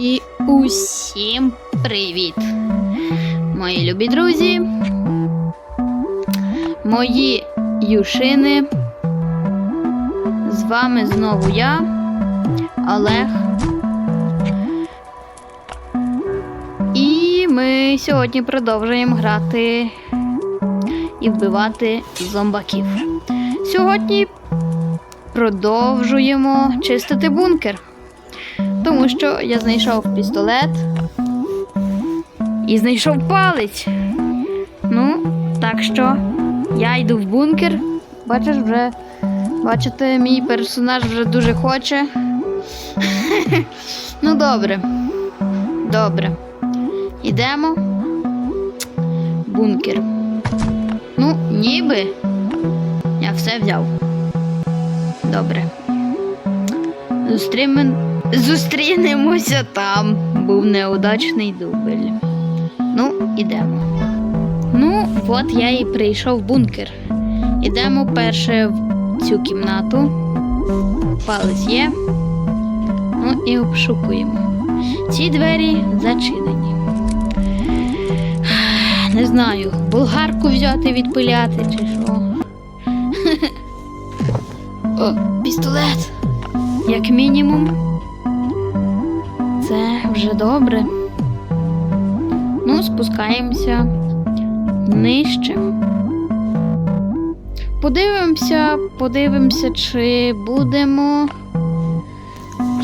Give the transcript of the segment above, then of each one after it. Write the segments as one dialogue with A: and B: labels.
A: І усім привіт! Мої любі друзі, мої юшини. З вами знову я, Олег. І ми сьогодні продовжуємо грати і вбивати зомбаків. Сьогодні продовжуємо чистити бункер. Тому що я знайшов пістолет і знайшов палець. Ну, так що я йду в бункер. Бачиш, вже бачите, мій персонаж вже дуже хоче. ну, добре. Добре. Йдемо. Бункер. Ну, ніби я все взяв. Добре. Зустрімен... Зустрінемося там. Був неудачний дубль. Ну, ідемо. Ну, от я і прийшов в бункер. Ідемо перше в цю кімнату. Палець є. Ну і обшукуємо. Ці двері зачинені. Не знаю, болгарку взяти відпиляти чи що. О, пістолет. Як мінімум. Вже добре. Ну, спускаємося нижче. Подивимося, подивимося, чи будемо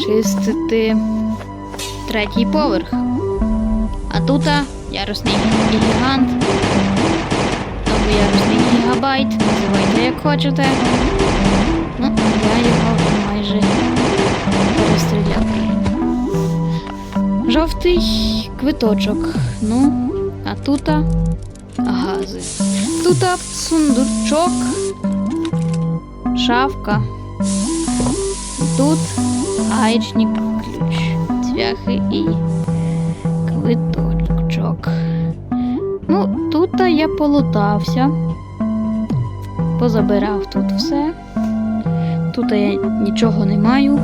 A: чистити третій поверх. А тут ярусний гігант. Або ярусний гігабайт. Називайте як хочете. Ну, я його майже перестріляв. Жовтий квиточок. Ну, а тут гази. Тут сундучок, шафка. Тут гаечник ключ, цвяхи і квиточок. Ну, тут я полутався, позабирав тут все. Тут я нічого не маю.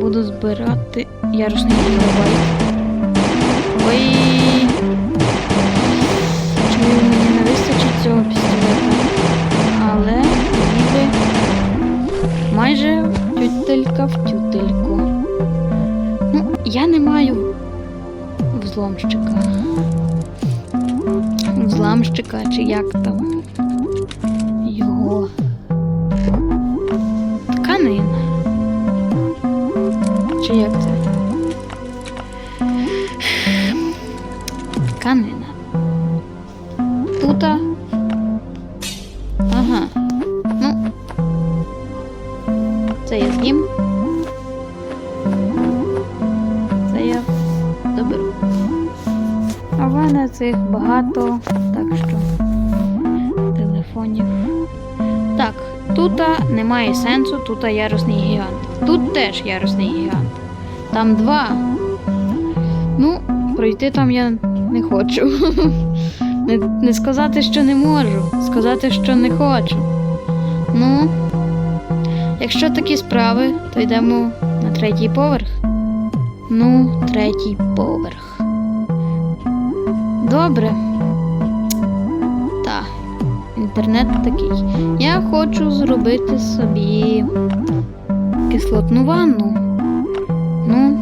A: Буду збирати ярусний гігабайт. Ой. Чую, мені не вистачить цього пістолета. Але ніби майже тютелька в тютельку. Ну, я не маю взломщика. Взламщика чи як там його. Тканина. Чи як це? Тута. Ага. Ну. Це я з'їм. Це я доберу. А в мене цих багато, так що телефонів. Так, тут немає сенсу, тут ярусний гігант. Тут теж ярусний гігант. Там два. Ну, пройти там я не хочу. Не, не сказати, що не можу, сказати, що не хочу. Ну, якщо такі справи, то йдемо на третій поверх. Ну, третій поверх. Добре. Так, інтернет такий. Я хочу зробити собі кислотну ванну. Ну,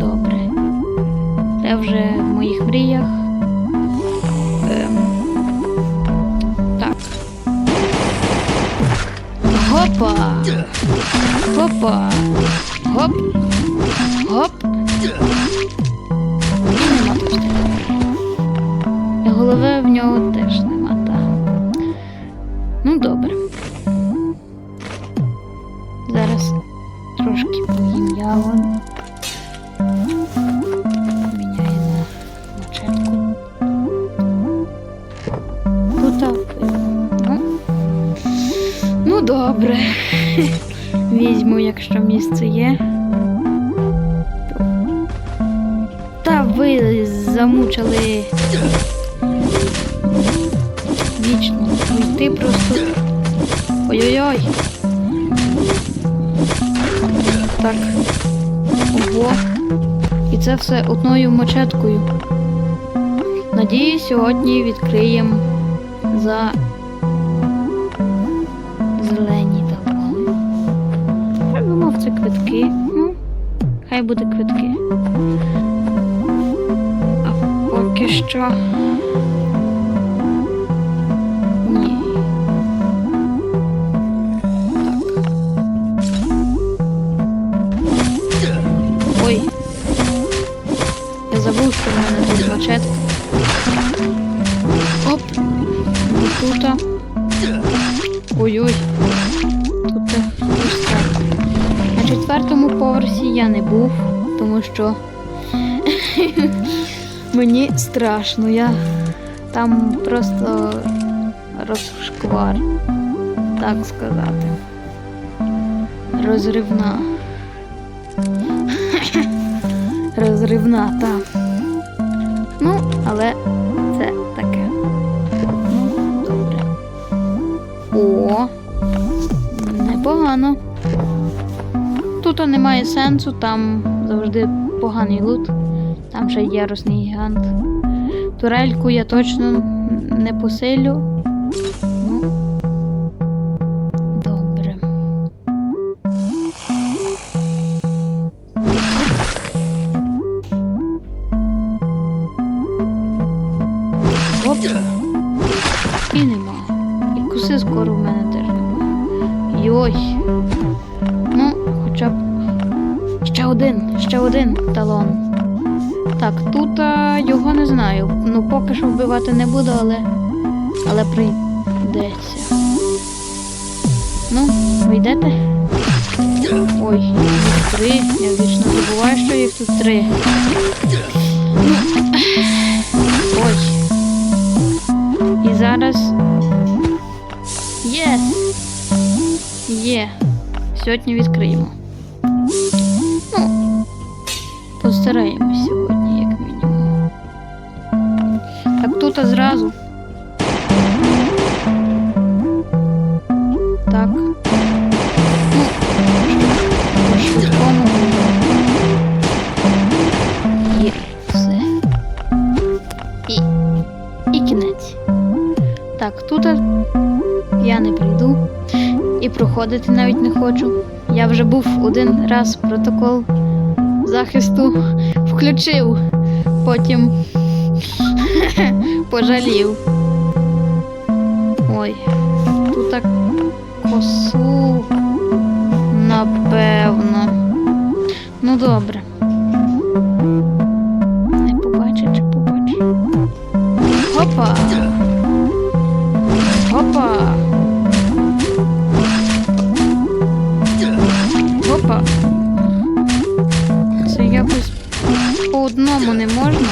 A: добре. Це вже в моїх мріях. Гопа! Опа. Гоп! Гоп! Голови в нього теж нема, добре. Візьму, якщо місце є. Та ви замучили вічно. Йти просто. Ой-ой-ой. Так. Ого. І це все одною мочеткою. Надіюсь, сьогодні відкриємо за хай буде квитки. А поки що. Тому що мені страшно. Я там просто розшквар, так сказати. Розривна. Розривна, так. Ну, але це таке. Ну, добре. О, непогано. Тут немає сенсу, там завжди поганий лут. Там ще ярусний гігант. Турельку я точно не посилю. Вбивати не буду, але. Але прийдеться. Ну, ви йдете? Ой, їх три. Я вічно забуваю, що їх тут три. Ой. І зараз. Є! Є. Сьогодні відкриємо. Ну, постараємось сьогодні. Так тут зразу. Так. Ну. Є все. І, кінець. Так, тут я не прийду і проходити навіть не хочу. Я вже був один раз протокол захисту включив, потім пожалів. Ой, тут так косу, напевно. Ну добре. Не побачить чи побачить. Опа! Опа! Опа! Це якось по одному не можна.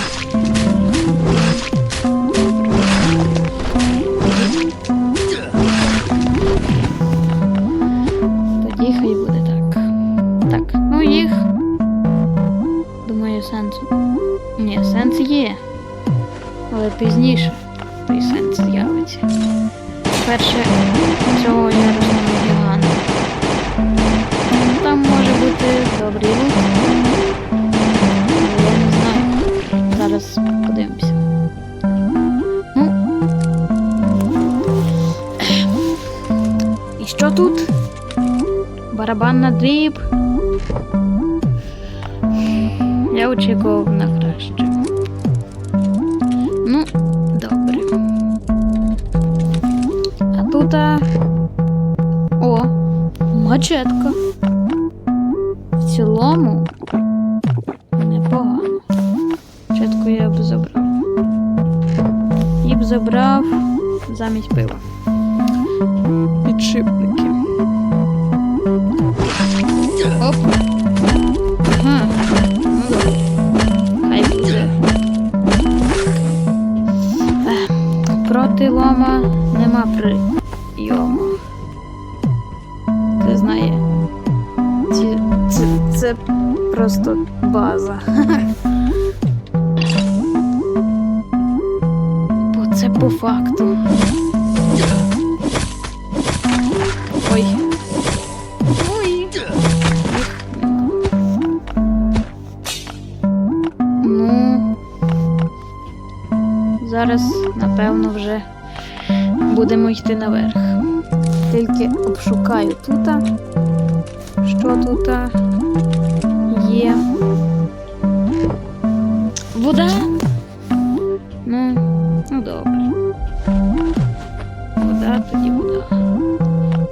A: Хай буде так. Так, ну їх. Думаю, сенс. Ні, сенс є. Але пізніше той сенс з'явиться. Перше Барабан на дріб. Я очікував на краще. Ну, добре. А тут. а, О, мачетка. В цілому непогано. Мачетку я б забрав. І б забрав замість пива. Підшипники. Зараз, напевно, вже будемо йти наверх. Тільки обшукаю тут, що тут є. Вода. Ну, ну добре. Вода тоді вода.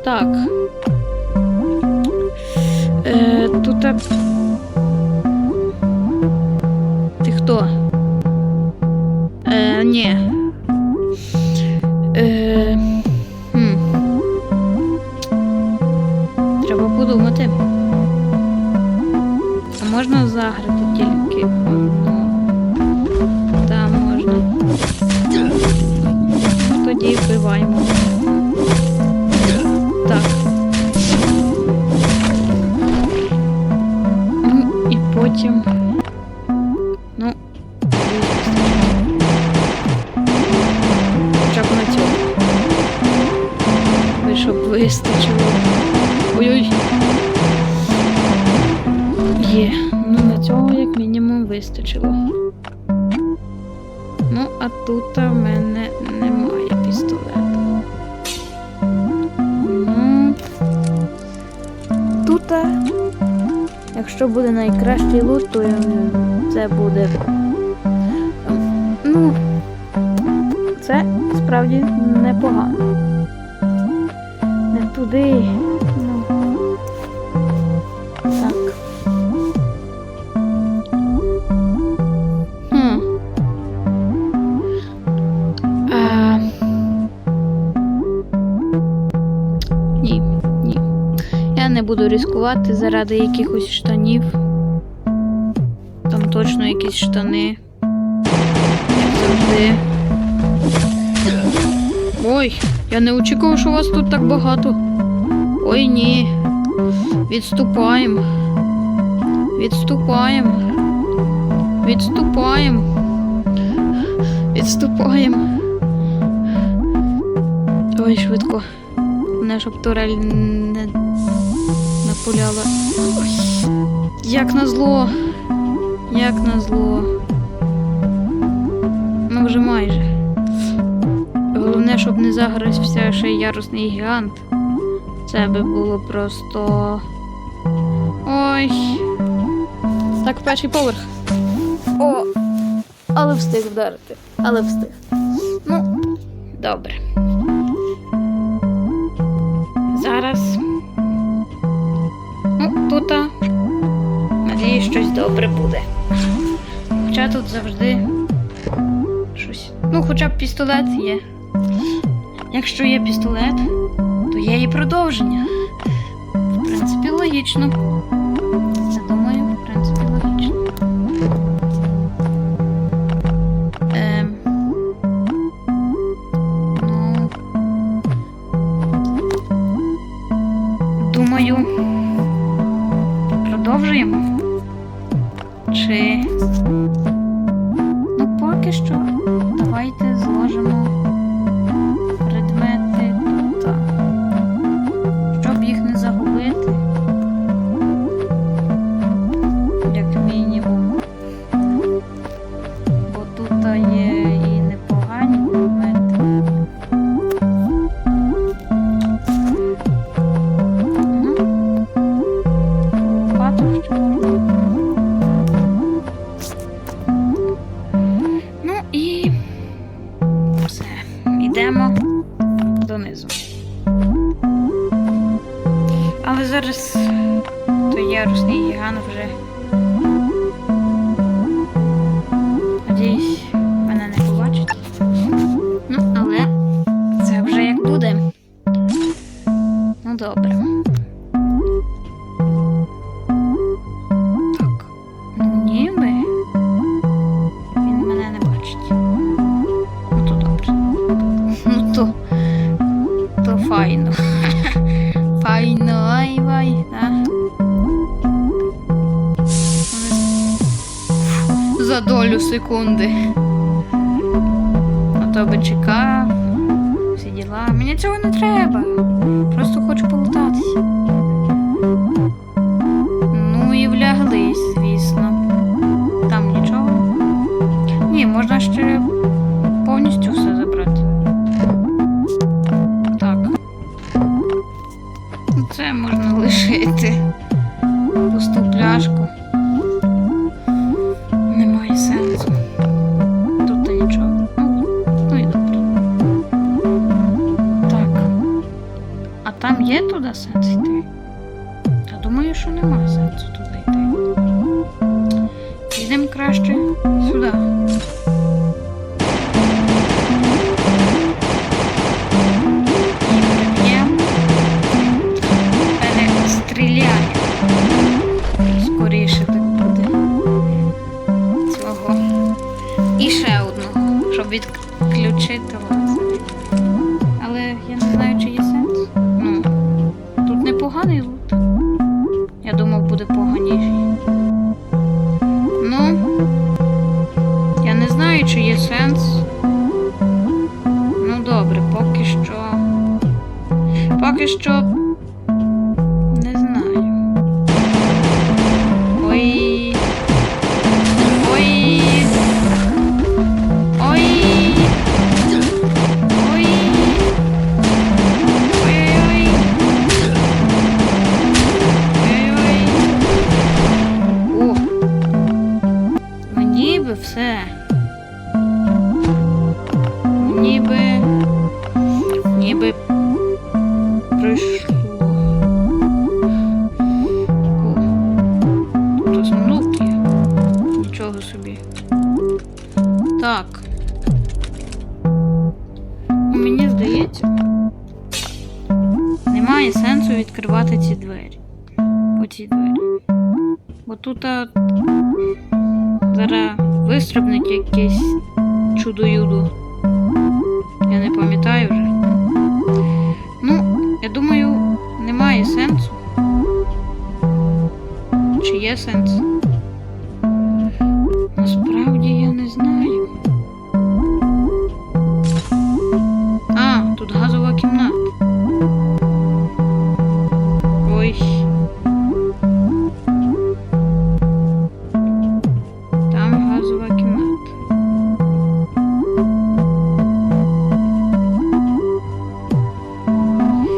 A: Так. Е, тут. Ні. Е, хм. Треба подумати. А можна заграти тільки одну? Та можна. Тоді вбиваємо. Так. Ну і потім. Буде найкращий лут, то це буде. Ну, це справді непогано. Не туди. Буду ризикувати заради якихось штанів. Там точно якісь штани. Як завжди. Ой, я не очікував, що вас тут так багато. Ой, ні. Відступаємо. Відступаємо. Відступаємо. Відступаємо. Ой, швидко. Мене щоб турель не напуляла. Ой. Як назло. Як назло. Ну вже майже. Головне, щоб не загрився ще ярусний гігант. Це би було просто. Ой. Так, перший поверх. О! Але встиг вдарити. Але встиг. Ну, добре. Зараз. Добре буде. Хоча тут завжди щось. Ну, хоча б пістолет є. Якщо є пістолет, то є і продовження. В принципі, логічно. Долю секунди. А то би чекав. Всі діла. Мені цього не треба. Просто хочу полутатися. там є туди сенс йти? Я думаю, що нема сенсу туди йти. Підемо краще. orchestra немає сенсу відкривати ці двері. Оці двері. Бо тут зараз вистрибнуть якесь чудо-юдо. Я не пам'ятаю вже. Ну, я думаю, немає сенсу. Чи є сенс? Насправді я не знаю.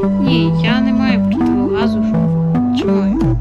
A: Ні, я не маю проти газу. Чому?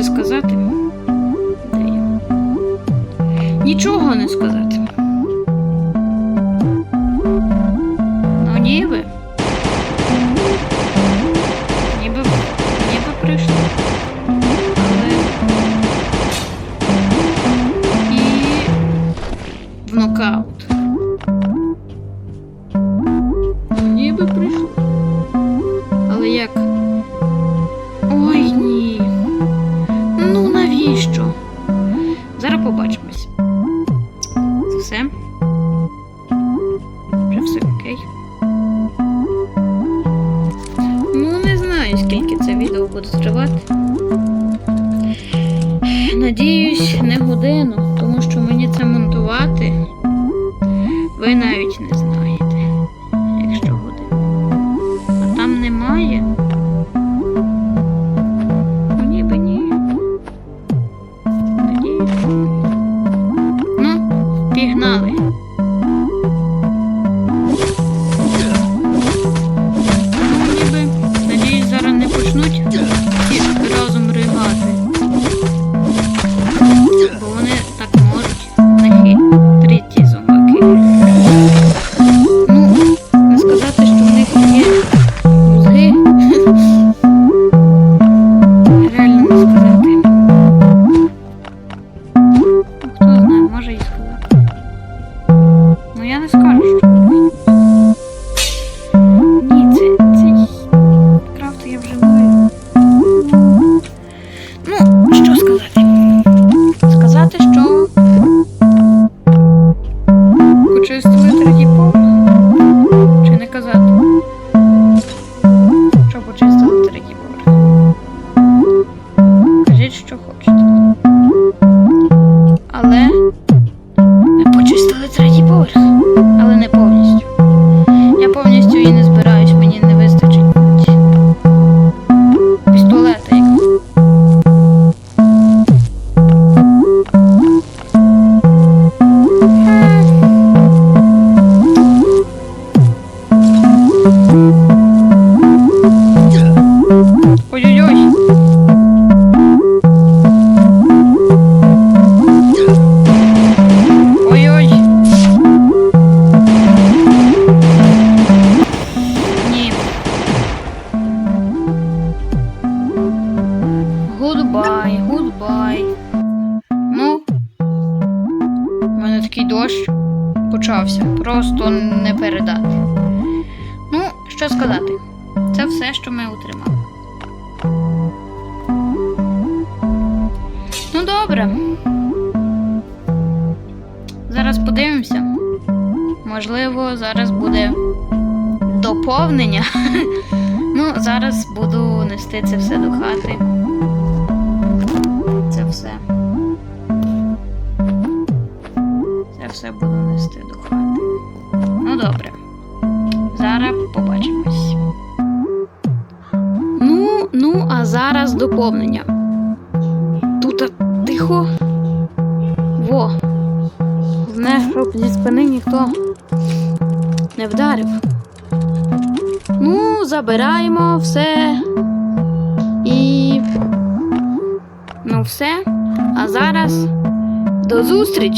A: це сказати? Нічого не сказати. Надіюсь, не годину, тому що мені це монтувати. Ви навіть не подивимося. Можливо, зараз буде доповнення. Ну, зараз буду нести це все до хати. Це все. Це все буду нести. ніхто не вдарив. Ну, забираємо все і ну все. А зараз до зустрічі!